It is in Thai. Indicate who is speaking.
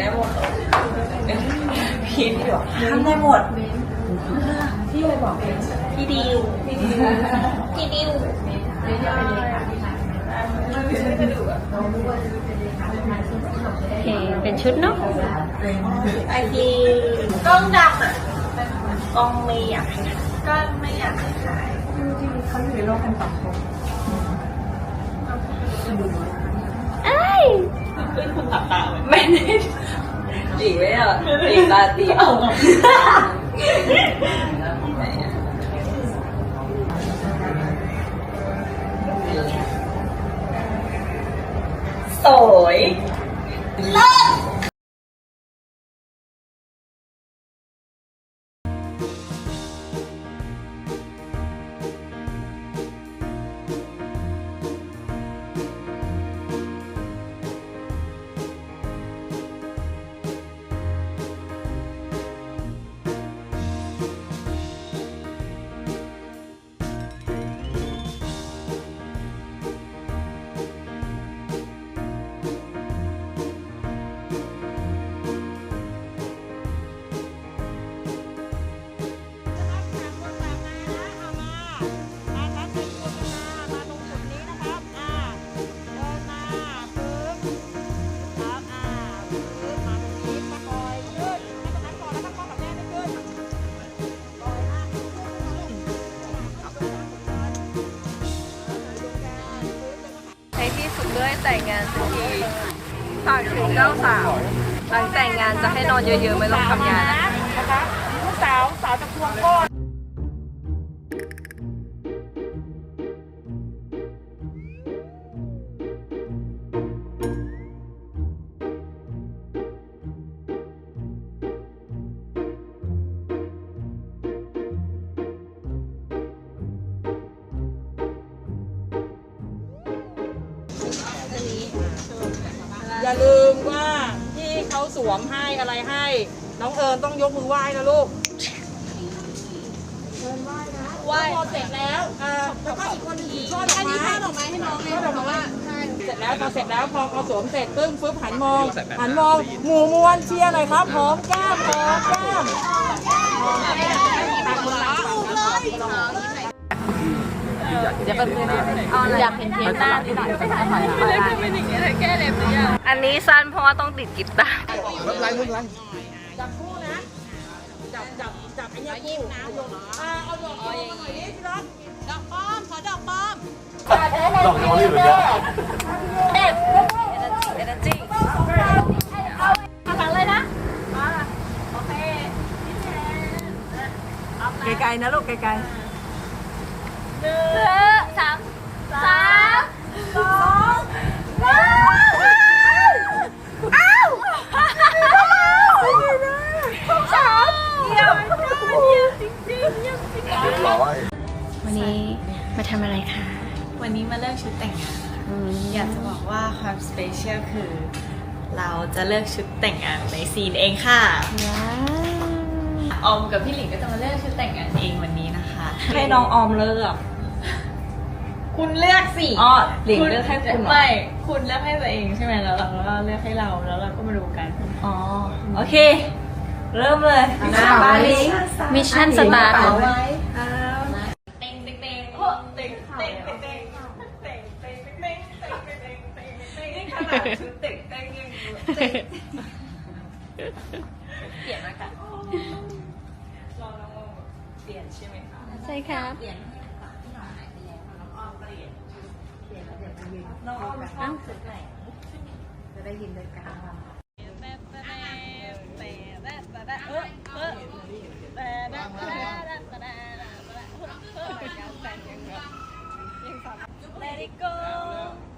Speaker 1: ได้หมดพี่พี่บอกทำได้หมดพี่เลยบอกพี่ดิวพี่ดิวพี่ดิว
Speaker 2: โอเคเป็นชุดเนาะ
Speaker 1: ไอทีกล้องดำอะกล้องไม่อยากให้ก็ไม่อยากให้ขาย
Speaker 3: เขาอยู่ในโลกกันสองคน
Speaker 2: เอ้ย
Speaker 1: ไม่ได้ตีไม่เหรอตีตาตีเอาสวย
Speaker 2: ดด้วยแต่งงานสักทีฝากถึงเจ้าสาวหลังแต่งงานจะให้นอนเยอะๆไม่ต้องทำงานนะ
Speaker 3: นะคะลูกสาวสาวจะควงก้อน อย่าลืมว่าที่เขาสวมให้อะไรให้ น้องเอิญต้องยกมือไหว้นะลูกเอิญไหว้นะไหว้พอเสร็จแล้วเอ่อแล้วก็อีกคนหนึงถือช่อดอกไม้ช่อดอกไม้ให้น้องช่อดอกไม้เสร็จแล้วพอเสร็จแล้วพอเขาสวมเสร็จปึ้งฟึบหันมอง หันมองหมู่มวลเชียร์หน่อยครับหอมแก้มหอมแก้ม อยาก
Speaker 2: เดี๋ยวเป็นอยากเห็นเทปหน้าที่เนี่ยอันนี้สั้นเพราะว่าต้องติดกิ๊บตา
Speaker 3: จับคู่นะจับจับจับไอ้เนี่ยคู่นะเอาดอกเอาดอกหน่อยดิพี่รักดอกป้อมขอดอกป้อม
Speaker 4: ดอกน้อยอยู่เนี่ย
Speaker 2: เอ็ดเอ็กจิเอาหลังเลยนะโอเคไกลๆ
Speaker 4: นะลูกไกล
Speaker 2: ๆ นนี้มาทำอะไรคะ
Speaker 1: วันนี้มาเลือกชุดแต่งงานอยากจะบอกว่าความสเปเชียลคือ เราจะเลือกชุดแต่งงานในซีนเองค่ะ
Speaker 2: ว้าว
Speaker 1: ออมกับพี่หลิงก็จะมาเลือกชุดแต่งงานเองวันนี้นะคะ ให้น้องออมเลือก คุณเลือกสิ
Speaker 3: อ๋อหลิงเลือกให้คุณเหรอ
Speaker 1: ไม่คุณเลือกให้ตัวเองใช่ไหมแล้วเราก็เลือกให้เราแล้วเราก็มาดูกัน
Speaker 3: อ๋อโอเค เริ่มเลยนะบาลิง
Speaker 2: มิชชั่นสตาร์ท
Speaker 1: ชุดเต็กเต้งยังเปลี่ยนนะคะเราน้องโมเปลี่ยนใช่ไหมคะ
Speaker 2: ใช่ครับ
Speaker 1: เปลี่ยนให้ค่ะที่หน่อยหายไปแล้วน้องอ้อมเปลี่ยนเปลี่ยนแล้วเดี๋ยวไปยืนน้องอ้อมชอบสุดไหน
Speaker 3: จะได้ยินด้วยกันยังสาม Let it go